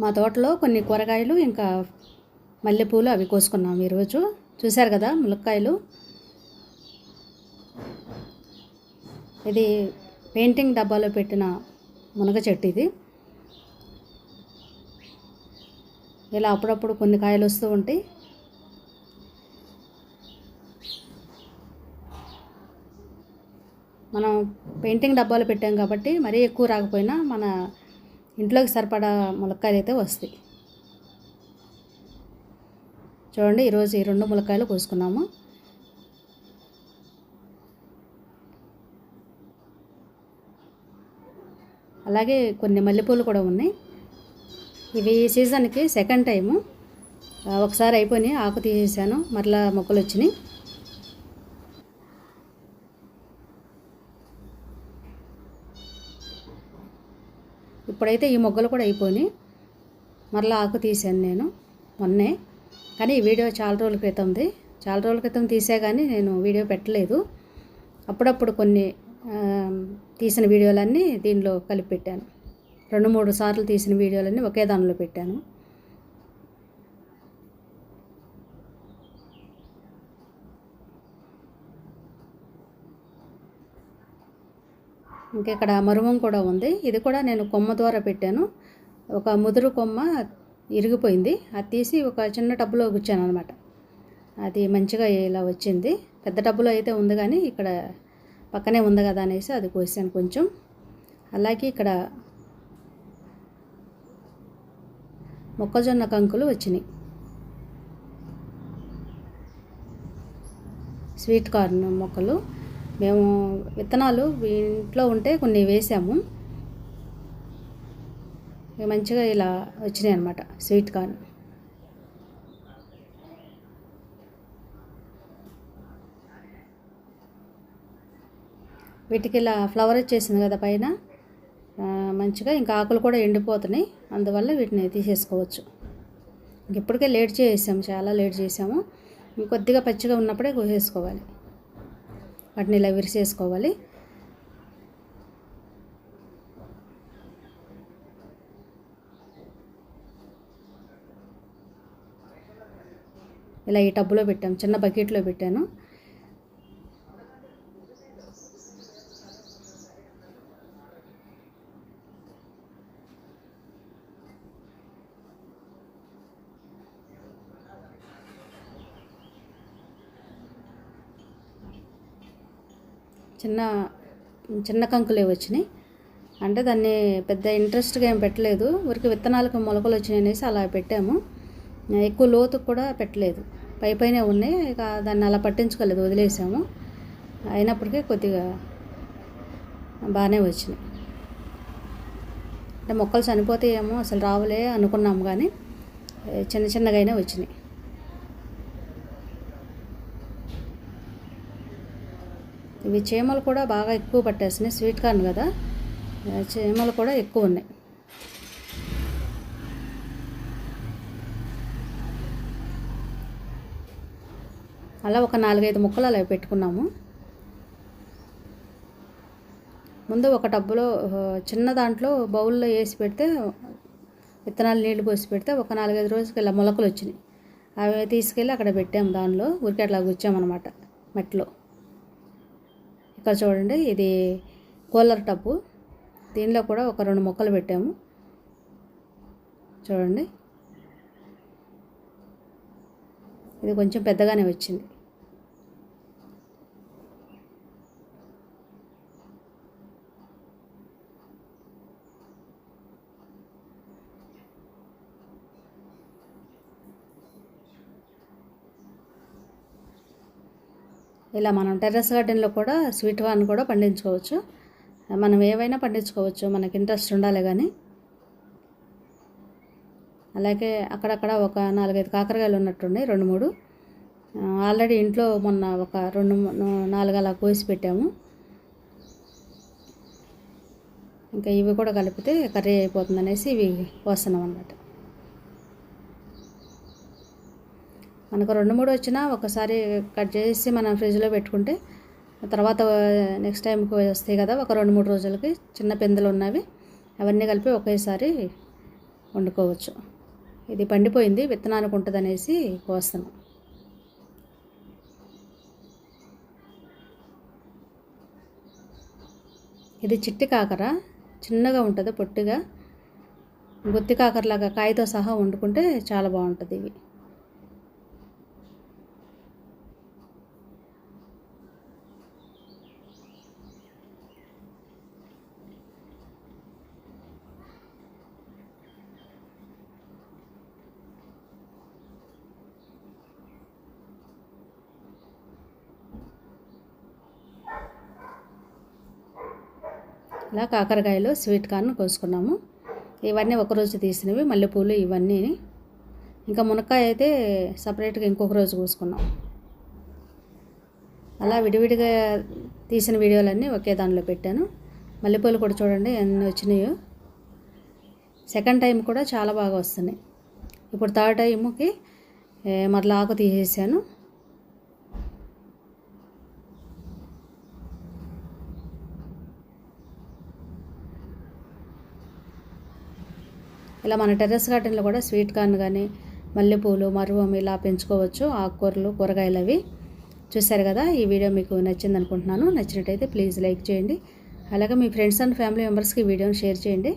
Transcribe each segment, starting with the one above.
మా తోటలో కొన్ని కూరగాయలు ఇంకా మల్లెపూలు అవి కోసుకున్నాం ఈరోజు. చూశారు కదా ములక్కాయలు? ఇది పెయింటింగ్ డబ్బాలో పెట్టిన మునగ చెట్టు ఇది. ఇలా అప్పుడప్పుడు కొన్ని కాయలు వస్తూ ఉంటాయి. మనం పెయింటింగ్ డబ్బాలు పెట్టాం కాబట్టి మరీ ఎక్కువ రాకపోయినా మన ఇంట్లోకి సరిపడా ములక్కాయలు అయితే వస్తాయి. చూడండి ఈరోజు ఈ రెండు ములక్కాయలు కోసుకున్నాము. అలాగే కొన్ని మల్లెపూలు కూడా ఉన్నాయి. ఇవి ఈ సీజన్కి సెకండ్ టైము. ఒకసారి అయిపోయినాయి ఆకు తీసేసాను మరలా మొక్కలు వచ్చినాయి ఇప్పుడైతే ఈ మొగ్గలు కూడా అయిపోయినాయి. మరలా ఆకు తీసాను నేను మొన్నే. కానీ ఈ వీడియో చాలా రోజుల క్రితంది. చాలా రోజుల క్రితం తీసే కానీ నేను వీడియో పెట్టలేదు. అప్పుడప్పుడు కొన్ని తీసిన వీడియోలన్నీ దీనిలో కలిపి పెట్టాను. రెండు మూడు సార్లు తీసిన వీడియోలన్నీ ఒకే దానిలో పెట్టాను. ఇంకా ఇక్కడ మరుమం కూడా ఉంది. ఇది కూడా నేను కొమ్మ ద్వారా పెట్టాను. ఒక ముదురు కొమ్మ ఇరిగిపోయింది. అది తీసి ఒక చిన్న టబ్బులో గుచ్చాను అనమాట అది మంచిగా ఇలా వచ్చింది. పెద్ద టబ్బులో అయితే ఉంది కానీ ఇక్కడ పక్కనే ఉంది కదా అనేసి అది కోసాను కొంచెం. అలాగే ఇక్కడ మొక్కజొన్న కంకులు వచ్చినాయి. స్వీట్ కార్న్ మొక్కలు. మేము విత్తనాలు ఇంట్లో ఉంటే కొన్ని వేసాము. మంచిగా ఇలా వచ్చినాయి అనమాట స్వీట్ కార్న్ వీటికి ఇలా ఫ్లవర్ వచ్చేసింది కదా పైన మంచిగా ఇంకా ఆకులు కూడా ఎండిపోతున్నాయి. అందువల్ల వీటిని తీసేసుకోవచ్చు. ఇంక ఇప్పటికే లేట్ చేసాము చాలా లేట్ చేసాము. ఇంకొద్దిగా పచ్చిగా ఉన్నప్పుడే కోసేసుకోవాలి. వాటిని ఇలా విరిసేసుకోవాలి. ఇలా ఈ టబ్బులో పెట్టాము చిన్న బకెట్లో పెట్టాను. చిన్న చిన్న కంకులే వచ్చినాయి. అంటే దాన్ని పెద్ద ఇంట్రెస్ట్గా ఏం పెట్టలేదు. ఊరికి విత్తనాలకు మొలకలు వచ్చినాయి అనేసి అలా పెట్టాము. ఎక్కువ లోతుకు కూడా పెట్టలేదు. పై పైనే ఉన్నాయి. ఇక దాన్ని అలా పట్టించుకోలేదు. వదిలేసాము. అయినప్పటికీ కొద్దిగా బాగానే వచ్చినాయి. అంటే మొక్కలు చనిపోతాయేమో అసలు రావులే అనుకున్నాము కానీ చిన్న చిన్న చిన్నగానే వచ్చినాయి. ఇవి చీమలు కూడా బాగా ఎక్కువ పట్టేస్తున్నాయి. స్వీట్ కార్న్ కదా. చీమలు కూడా ఎక్కువ ఉన్నాయి. అలా ఒక నాలుగైదు ముక్కలు అలా పెట్టుకున్నాము. ముందు ఒక టబ్బులో చిన్న దాంట్లో బౌల్లో వేసి పెడితే విత్తనాలు నీళ్ళు పోసి పెడితే ఒక నాలుగైదు రోజులకి ఇలా మొలకలు వచ్చినాయి. అవి తీసుకెళ్ళి అక్కడ పెట్టాము దానిలో. ఊరికే అట్లా గుచ్చామన్నమాట మెట్లో. ఇక్కడ చూడండి ఇది కూలర్ టబ్బు దీనిలో కూడా ఒక రెండు మొక్కలు పెట్టాము. చూడండి. ఇది కొంచెం పెద్దగానే వచ్చింది. ఇలా మనం టెర్రస్ గార్డెన్లో కూడా స్వీట్ వాన్ కూడా పండించుకోవచ్చు. మనం ఏవైనా పండించుకోవచ్చు. మనకి ఇంట్రెస్ట్ ఉండాలి కానీ. అలాగే అక్కడక్కడ ఒక నాలుగైదు కాకరకాయలు ఉన్నట్టున్నాయి రెండు మూడు. ఆల్రెడీ ఇంట్లో మొన్న ఒక రెండు నాలుగు అలా కోసి పెట్టాము. ఇంకా ఇవి కూడా కలిపితే కర్రీ అయిపోతుంది అనేసి ఇవి కోస్తున్నాం అన్నమాట మనకు రెండు మూడు వచ్చినా ఒకసారి కట్ చేసి మనం ఫ్రిడ్జ్లో పెట్టుకుంటే తర్వాత నెక్స్ట్ టైంకి వస్తాయి కదా ఒక రెండు మూడు రోజులకి చిన్న పెందులు ఉన్నవి అవన్నీ కలిపి ఒకేసారి వండుకోవచ్చు. ఇది పండిపోయింది విత్తనానికి ఉంటుంది అనేసి కోస్తాను. ఇది చిట్టి కాకర చిన్నగా ఉంటుంది పొట్టిగా. గుత్తి కాకరలాగా కాయతో సహా వండుకుంటే చాలా బాగుంటుంది ఇవి. ఇలా కాకరకాయలు స్వీట్ కార్న్ కోసుకున్నాము. ఇవన్నీ ఒకరోజు తీసినవి మల్లెపూలు ఇవన్నీ. ఇంకా మునక్కాయ అయితే సపరేట్గా ఇంకొక రోజు కోసుకున్నాం. అలా విడివిడిగా తీసిన వీడియోలన్నీ ఒకే దానిలో పెట్టాను. మల్లెపూలు కూడా చూడండి ఎన్ని వచ్చినాయో. సెకండ్ టైం కూడా చాలా బాగా వస్తున్నాయి. ఇప్పుడు థర్డ్ టైంకి మరలా ఆకు తీసేసాను. ఇలా మన టెర్రస్ గార్డెన్లో కూడా స్వీట్ కార్న్ కానీ మల్లెపూలు మరువం ఇలా పెంచుకోవచ్చు. ఆకుకూరలు కూరగాయలు అవి. చూశారు కదా ఈ వీడియో మీకు నచ్చింది అనుకుంటున్నాను. నచ్చినట్టయితే ప్లీజ్ లైక్ చేయండి. అలాగే మీ ఫ్రెండ్స్ అండ్ ఫ్యామిలీ మెంబర్స్కి వీడియోని షేర్ చేయండి.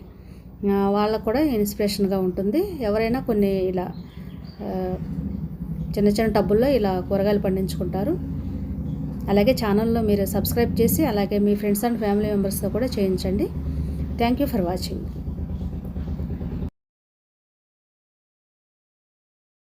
వాళ్ళకు కూడా ఇన్స్పిరేషన్గా ఉంటుంది. ఎవరైనా కొన్ని ఇలా చిన్న చిన్న టబ్బుల్లో ఇలా కూరగాయలు పండించుకుంటారు. అలాగే ఛానల్లో మీరు సబ్స్క్రైబ్ చేసి అలాగే మీ ఫ్రెండ్స్ అండ్ ఫ్యామిలీ మెంబర్స్తో కూడా చేయించండి. Thank you for watching.